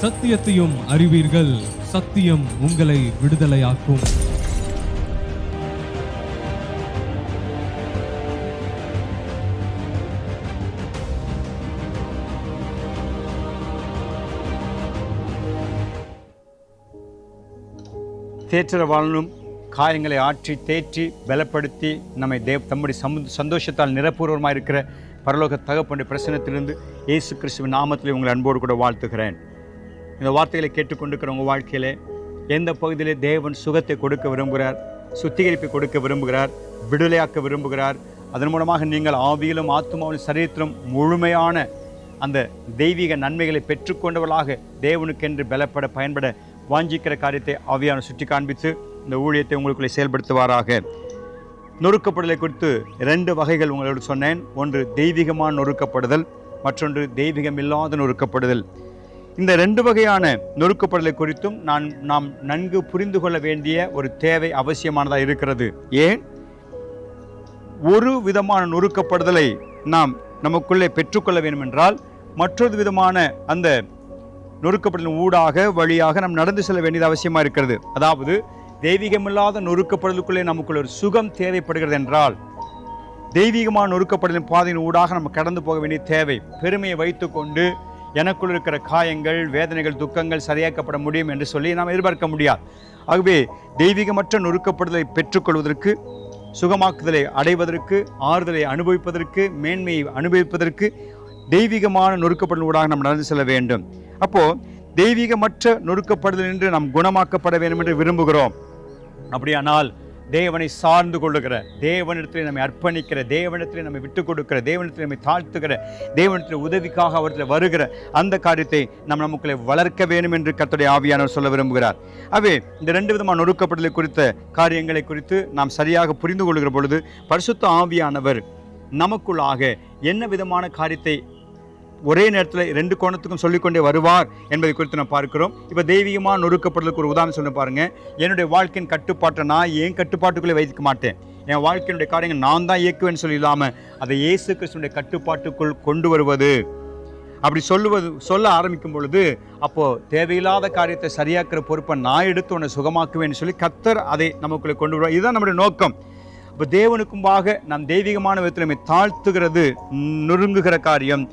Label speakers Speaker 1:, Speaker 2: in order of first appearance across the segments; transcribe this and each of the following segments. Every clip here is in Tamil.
Speaker 1: சத்தியத்தையும் அறிவீர்கள். சத்தியம் உங்களை விடுதலையாக்கும்.
Speaker 2: தேற்றரவாளனும் காயங்களை ஆற்றி தேற்றி பலப்படுத்தி நம்மை தேவ் தம்முடைய சமு சந்தோஷத்தால் நிரப்பூர்வமாக இருக்கிற பரலோக தகப்பனுடைய பிரசனத்திலிருந்து இயேசு கிறிஸ்துவின் நாமத்தில் உங்களை அன்போடு கூட வாழ்த்துகிறேன். இந்த வார்த்தைகளை கேட்டுக்கொண்டிருக்கிற உங்கள் வாழ்க்கையிலே எந்த பகுதியிலே தேவன் சுகத்தை கொடுக்க விரும்புகிறார் சுத்திகரிப்பை கொடுக்க விரும்புகிறார் விடுதலையாக்க விரும்புகிறார் அதன் மூலமாக நீங்கள் ஆவியிலும் ஆத்மாவிலும் சரீரத்திலும் முழுமையான அந்த தெய்வீக நன்மைகளை பெற்றுக்கொண்டவர்களாக தேவனுக்கென்று பலப்பட பயன்பட வாஞ்சிக்கிற காரியத்தை ஆவியான சுட்டி காண்பித்து இந்த ஊழியத்தை உங்களுக்குள்ளே செயல்படுத்துவாராக. நொறுக்கப்படுதலை குறித்து ரெண்டு வகைகள் உங்களோடு சொன்னேன். ஒன்று தெய்வீகமான நொறுக்கப்படுதல் மற்றொன்று தெய்வீகம் இல்லாத நொறுக்கப்படுதல். இந்த ரெண்டு வகையான நொறுக்கப்படுதலை குறித்தும் நான் நாம் நன்கு புரிந்து கொள்ள வேண்டிய ஒரு தேவை அவசியமானதாக இருக்கிறது. ஏன்? ஒரு விதமான நொறுக்கப்படுதலை நாம் நமக்குள்ளே பெற்றுக்கொள்ள வேண்டும் என்றால் மற்றொரு விதமான அந்த நொறுக்கப்படுதலின் ஊடாக வழியாக நாம் நடந்து செல்ல வேண்டியது அவசியமாக இருக்கிறது. அதாவது தெய்வீகமில்லாத நொறுக்கப்படுதலுக்குள்ளே நமக்குள்ள ஒரு சுகம் தேவைப்படுகிறது என்றால் தெய்வீகமான நொறுக்கப்படுதலின் பாதையின் ஊடாக நம்ம கடந்து போக வேண்டிய தேவை பெருமையை வைத்துக்கொண்டு எனக்குள் இருக்கிற காயங்கள் வேதனைகள் துக்கங்கள் சரியாக்கப்பட முடியும் என்று சொல்லி நாம் எதிர்பார்க்க முடியாது. ஆகவே தெய்வீகமற்ற நொறுக்கப்படுதலை பெற்றுக்கொள்வதற்கு சுகமாக்குதலை அடைவதற்கு ஆறுதலை அனுபவிப்பதற்கு மேன்மையை அனுபவிப்பதற்கு தெய்வீகமான நொறுக்கப்படுதல் ஊடாக நாம் நடந்து செல்ல வேண்டும். அப்போது தெய்வீகமற்ற நொறுக்கப்படுதல் என்று நாம் குணமாக்கப்பட வேண்டும் என்று விரும்புகிறோம். அப்படியானால் தேவனை சார்ந்து கொள்ளுகிற தேவனிடத்தில் நம்மை அர்ப்பணிக்கிற தேவனிடத்தில் நம்மை விட்டு கொடுக்கிற தேவனிடத்தில் நம்மை தாழ்த்துகிற தேவனத்தில் உதவிக்காக அவரிடத்தில் வருகிற அந்த காரியத்தை நாம் நமக்குள்ளே வளர்க்க வேண்டும் என்று கர்த்தருடைய ஆவியானவர் சொல்ல விரும்புகிறார். அவே இந்த ரெண்டு விதமான நொறுக்கப்படுதலை குறித்த காரியங்களை குறித்து நாம் சரியாக புரிந்து கொள்கிற பொழுது பரிசுத்த ஆவியானவர் நமக்குள்ளாக என்ன விதமான காரியத்தை ஒரே நேரத்தில் ரெண்டு கோணத்துக்கும் சொல்லிக்கொண்டே வருவார் என்பதை குறித்து நான் பார்க்கிறோம். இப்போ தெய்வீகமாக நொறுக்கப்படுறதுக்கு ஒரு உதாரணம் சொல்லி பாருங்க. என்னுடைய வாழ்க்கையின் கட்டுப்பாட்டை நான் ஏன் கட்டுப்பாட்டுக்குள்ளே வைக்க மாட்டேன். என் வாழ்க்கையினுடைய காரியங்கள் நான் தான் இயக்குவேன்னு சொல்லி இல்லாமல் அதை இயேசு கிறிஸ்துடைய கட்டுப்பாட்டுக்குள் கொண்டு வருவது. அப்படி சொல்லுவது சொல்ல ஆரம்பிக்கும் பொழுது அப்போது தேவையில்லாத காரியத்தை சரியாக்குற பொறுப்பை நான் எடுத்து உன்னை சுகமாக்குவேன்னு சொல்லி கத்தர் அதை நமக்குள்ளே கொண்டு வருவார். இதுதான் நம்முடைய நோக்கம். இப்போ தேவனுக்கும்பாக நாம் தெய்வீகமான விதத்தில் நம்மை தாழ்த்துகிறது நொறுங்குகிற காரியம்.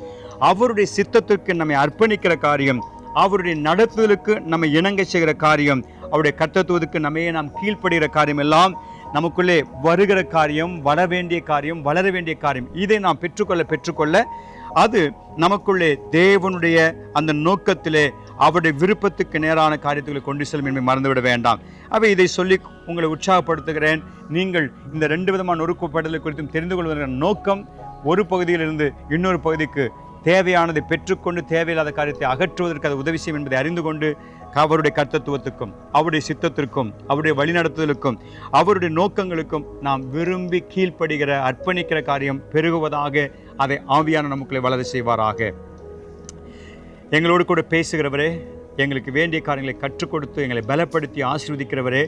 Speaker 2: அவருடைய சித்தத்திற்கு நம்மை அர்ப்பணிக்கிற காரியம் அவருடைய நடத்துதலுக்கு நம்ம இணங்க செய்கிற காரியம் அவருடைய கட்டத்துவதுக்கு நம்மையே நாம் கீழ்ப்படுகிற காரியம் எல்லாம் நமக்குள்ளே வருகிற காரியம் வர வேண்டிய காரியம் வளர வேண்டிய காரியம். இதை நாம் பெற்றுக்கொள்ள பெற்றுக்கொள்ள அது நமக்குள்ளே தேவனுடைய அந்த நோக்கத்திலே அவருடைய விருப்பத்துக்கு நேரான காரியத்துகளை கொண்டு செல்லும் என்பதை மறந்துவிட வேண்டாம். அவை இதை சொல்லி உங்களை உற்சாகப்படுத்துகிறேன். நீங்கள் இந்த ரெண்டு விதமான நொறுக்கப்படுதலை குறித்தும் தெரிந்து கொள்வதற்கான நோக்கம் ஒரு பகுதியிலிருந்து இன்னொரு பகுதிக்கு தேவையானதை பெற்றுக்கொண்டு தேவையில்லாத காரியத்தை அகற்றுவதற்கு அது உதவி செய்யும் என்பதை அறிந்து கொண்டு அவருடைய கர்த்தத்துவத்துக்கும் அவருடைய சித்தத்திற்கும் அவருடைய வழிநடத்துதலுக்கும் அவருடைய நோக்கங்களுக்கும் நாம் விரும்பி கீழ்ப்படுகிற அர்ப்பணிக்கிற காரியம் பெருகுவதாக அதை ஆவியான நமக்குள்ளே வளர செய்வாராக. எங்களோடு கூட பேசுகிறவரே எங்களுக்கு வேண்டிய காரியங்களை கற்றுக் கொடுத்து எங்களை பலப்படுத்தி ஆசீர்வதிக்கிறவரே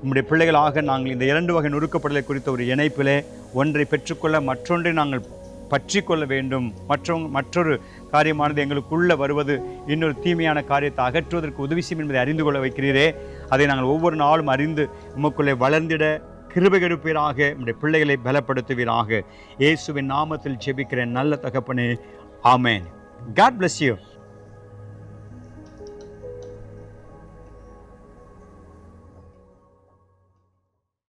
Speaker 2: நம்முடைய பிள்ளைகளாக நாங்கள் இந்த இரண்டு வகை நொறுக்கப்படுதலை குறித்த ஒரு இணைப்பிலே ஒன்றை பெற்றுக்கொள்ள மற்றொன்றை நாங்கள் பற்றி கொள்ள வேண்டும் மற்றவங்க மற்றொரு காரியமானது எங்களுக்குள்ளே வருவது இன்னொரு தீமையான காரியத்தை அகற்றுவதற்கு உதவி செய்யும் என்பதை அறிந்து கொள்ள வைக்கிறீரே. அதை நாங்கள் ஒவ்வொரு நாளும் அறிந்து உமக்குள்ளே வளர்ந்திட கிருபகெடுப்பீராக நம்முடைய பிள்ளைகளை பலப்படுத்துவீராக. இயேசுவின் நாமத்தில் ஜெபிக்கிற நல்ல தகப்பனே. ஆமேன். God bless you